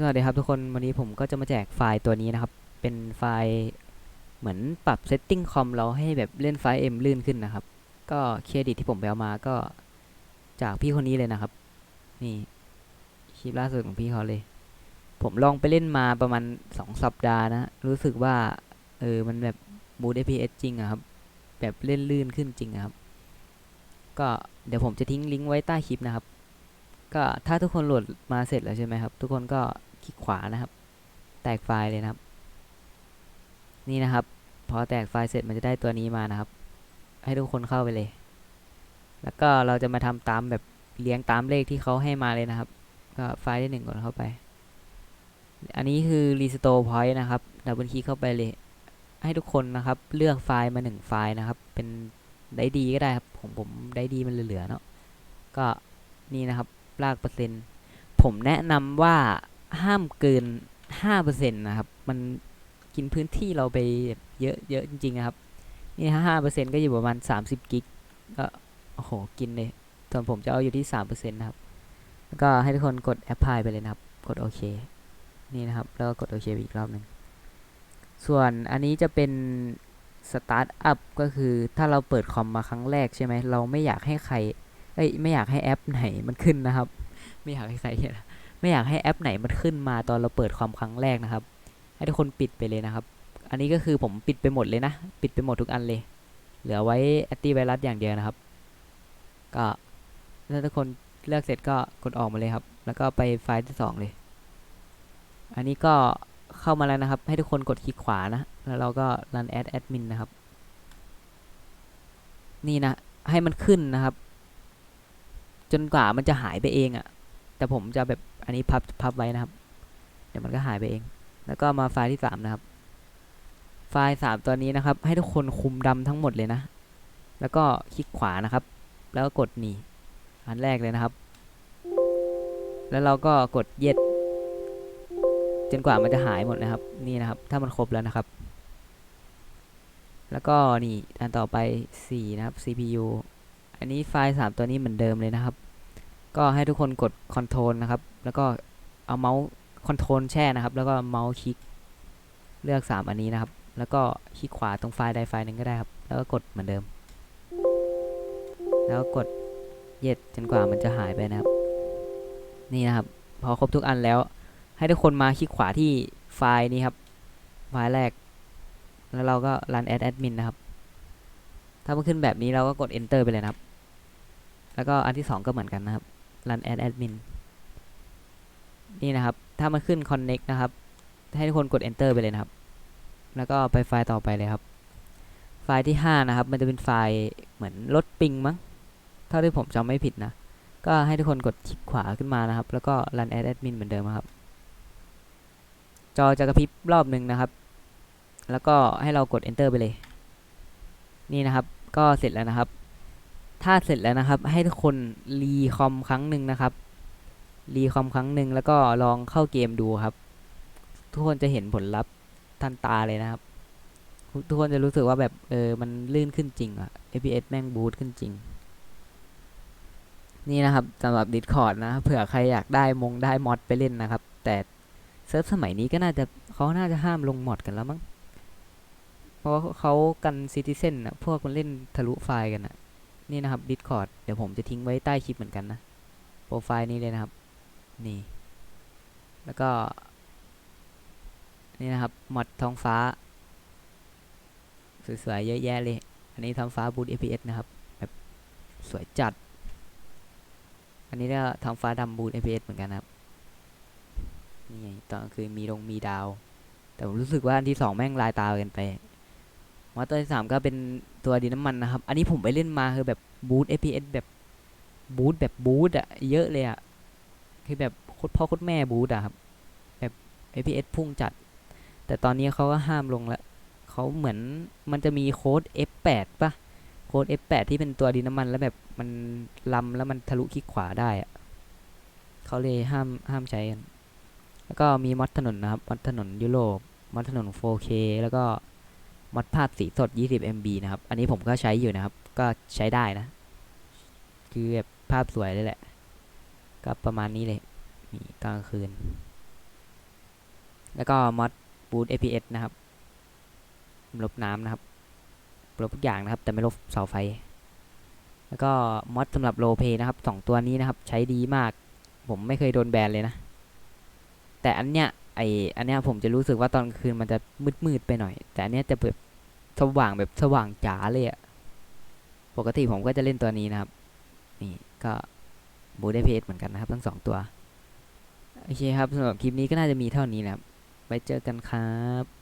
สวัสดีครับทุกคนวันนี้ผมก็จะมาแจกไฟล์ตัวนี้นะครับ เป็นไฟล์เหมือนปรับเซตติ้งคอมเราให้แบบเล่นไฟล์ M ลื่นขึ้นนะครับ ก็เครดิตที่ผมไปเอามาก็จากพี่คนนี้เลยนะครับ นี่คลิปล่าสุดของพี่เขาเลย ผมลองไปเล่นมาประมาณสองสัปดาห์นะ รู้สึกว่าเออมันแบบบูต FPS จริงอะครับ แบบเล่นลื่นขึ้นจริงอะครับ ก็เดี๋ยวผมจะทิ้งลิงก์ไว้ใต้คลิปนะครับก็ถ้าทุกคนโหลดมาเสร็จแล้วใช่ไหมครับ ทุกคนก็ ลิกขวานะครับ แตกไฟล์เลยนะครับ นี่นะครับ พอแตกไฟล์เสร็จมันจะได้ตัวนี้มานะครับ ให้ทุกคนเข้าไปเลย แล้วก็เราจะมาทำตามแบบเลี้ยงตามเลขที่เขาให้มาเลยนะครับ ก็ไฟล์ที่หนึ่งกดเข้าไป อันนี้คือ restore point นะครับดับเบิลคลิกเข้าไปเลย ให้ทุกคนนะครับ เลือกไฟล์มาหนึ่งไฟล์นะครับ เป็นได้ดีก็ได้ครับผมผมได้ดีมันเหลือเนาะก็นี่นะครับรากเปอร์เซ็นต์ผมแนะนำว่า ห้ามเกินห้าเปอร์เซ็นต์นะครับ มันกินพื้นที่เราไปเยอะเยอะจริงๆนะครับ นี่ห้าเปอร์เซ็นต์ก็อยู่ประมาณสามสิบกิกก็โอ้โห กินเลยส่วนผมจะเอาอยู่ที่สามเปอร์เซ็นต์นะครับ แล้วก็ให้ทุกคนกด apply ไปเลยนะครับ กดโอเค นี่นะครับ แล้วก็กดโอเคไปอีกรอบหนึ่ง ส่วนอันนี้จะเป็น start up ก็คือถ้าเราเปิดคอมมาครั้งแรกใช่ไหม เราไม่อยากให้ใคร เอ้ย ไม่อยากให้แอปไหนมันขึ้นนะครับ ไม่อยากให้ใครเห็นนะ ไม่อยากให้แอปไหนมันขึ้นมาตอนเราเปิดความครั้งแรกนะครับ ให้ทุกคนปิดไปเลยนะครับ อันนี้ก็คือผมปิดไปหมดเลยนะ ปิดไปหมดทุกอันเลย เหลือไว้แอนตี้ไวรัสอย่างเดียวนะครับ ก็ถ้าทุกคนเลือกเสร็จก็กดออกมาเลยครับ แล้วก็ไปไฟล์ที่สองเลย อันนี้ก็เข้ามาแล้วนะครับ ให้ทุกคนกดคลิกขวานะ แล้วเราก็ run add admin นะครับ นี่นะ ให้มันขึ้นนะครับ จนกว่ามันจะหายไปเองอะ่ะ แต่ผมจะแบบ อันนี้พับพับไว้นะครับ เดี๋ยวมันก็หายไปเอง แล้วก็มาไฟล์ที่สามนะครับ ไฟล์สามตัวนี้นะครับ ให้ทุกคนคุมดำทั้งหมดเลยนะ แล้วก็คลิกขวานะครับ แล้วก็กดหนีอันแรกเลยนะครับ แล้วเราก็กดเย็ดจนกว่ามันจะหายหมดนะครับ นี่นะครับ ถ้ามันครบแล้วนะครับ แล้วก็นี่อันต่อไป4นะครับ CPU อันนี้ไฟล์ 3 ตัวนี้เหมือนเดิมเลยนะครับ ก็ให้ทุกคนกด Ctrl นะครับ แล้วก็เอาเมาส์ Ctrl แช่นะครับ แล้วก็เมาส์คลิกเลือก 3 อันนี้นะครับ แล้วก็คลิกขวาตรงไฟล์ใดไฟล์หนึ่งก็ได้ครับ แล้วก็กดเหมือนเดิม แล้วกดเย็ดจนกว่ามันจะหายไปนะครับ นี่นะครับ พอครบทุกอันแล้ว ให้ทุกคนมาคลิกขวาที่ไฟล์นี้ครับ ไฟล์แรก แล้วเราก็ run as admin นะครับ ถ้ามันขึ้นแบบนี้เราก็กด enter ไปเลยนะครับ แล้วก็อันที่สองก็เหมือนกันนะครับ run as admin นี่นะครับ ถ้ามันขึ้น connect นะครับ ให้ทุกคนกด enter ไปเลยนะครับ แล้วก็ไปไฟล์ต่อไปเลยครับ ไฟล์ที่ 5 นะครับ มันจะเป็นไฟล์เหมือนลดปิงมั้ง เท่าที่ผมจำไม่ผิดนะ ก็ให้ทุกคนกดคลิกขวาขึ้นมานะครับ แล้วก็ run as admin เหมือนเดิมครับ จอจะกระพริบรอบหนึ่งนะครับ แล้วก็ให้เรากด enter ไปเลย นี่นะครับ ก็เสร็จแล้วนะครับ ถ้าเสร็จแล้วนะครับให้ทุกคนรีคอมครั้งหนึ่งนะครับรีคอมครั้งหนึ่งแล้วก็ลองเข้าเกมดูครับ ทุกคนจะเห็นผลลัพธ์ทันตาเลยนะครับ ทุกคนจะรู้สึกว่าแบบเออมันลื่นขึ้นจริงอะ FPS แม่งบูตขึ้นจริง นี่นะครับสำหรับ Discord นะเผื่อใครอยากได้มงได้มอดไปเล่นนะครับ แต่เซิร์ฟสมัยนี้ก็น่าจะเขาน่าจะห้ามลงมอดกันแล้วมั้งเพราะว่าเขากันซิติเซนอะพวกมันเล่นทะลุไฟล์กันอะ นี่นะครับ Discord เดี๋ยวผมจะทิ้งไว้ใต้คลิปเหมือนกันนะ โปรไฟล์นี้เลยนะครับ นี่ แล้วก็ นี่นะครับมอดท้องฟ้า สวยๆ เยอะแยะเลย อันนี้ท้องฟ้าบูต FPS นะครับ แบบสวยจัด อันนี้ก็ท้องฟ้าดำบูต FPS เหมือนกันนะครับ นี่ตอนคืนมีดงมีดาว แต่ผมรู้สึกว่าอันที่สองแม่งลายตาเกินไป มอเตอร์ที่สามก็เป็นตัวดินน้ำมันนะครับ อันนี้ผมไปเล่นมาคือแบบบูต FPS แบบบูตแบบบูตอะเยอะเลยอะคือแบบโคตรพ่อโคตรแม่บูตอะครับ แบบ FPS พุ่งจัด แต่ตอนนี้เขาก็ห้ามลงล้วเขาเหมือนมันจะมีโค้ด F8 ปะโค้ด F8 ที่เป็นตัวดินน้ำมันแล้วแบบมันลำแล้วมันทะลุคลิกขวาได้อะเขาเลยห้ามห้ามใช้กันแล้วก็มีมอดถนนนะครับมอดถนนยุโรปมอดถนน 4K แล้วก็ มอดภาพสีสด 20 MB นะครับ อันนี้ผมก็ใช้อยู่นะครับ ก็ใช้ได้นะ คือแบบภาพสวยเลยแหละ ก็ประมาณนี้เลยนี่กลางคืน แล้วก็มอดบูท APS นะครับ ลบน้ำนะครับ ลบทุกอย่างนะครับ แต่ไม่ลบเสาไฟ แล้วก็มอดสำหรับโลเพนะครับสองตัวนี้นะครับ ใช้ดีมาก ผมไม่เคยโดนแบนเลยนะ แต่อันเนี้ย ไออันเนี้ยผมจะรู้สึกว่าตอนคืนมันจะมืดมืดๆไปหน่อย แต่อันเนี้ยจะแบบสว่างแบบสว่างจ๋าเลยอะปกติผมก็จะเล่นตัวนี้นะครับ นี่ก็บูได้เพจเหมือนกันนะครับทั้งสองตัว โอเคครับสำหรับคลิปนี้ก็น่าจะมีเท่านี้นะครับไว้เจอกันครับ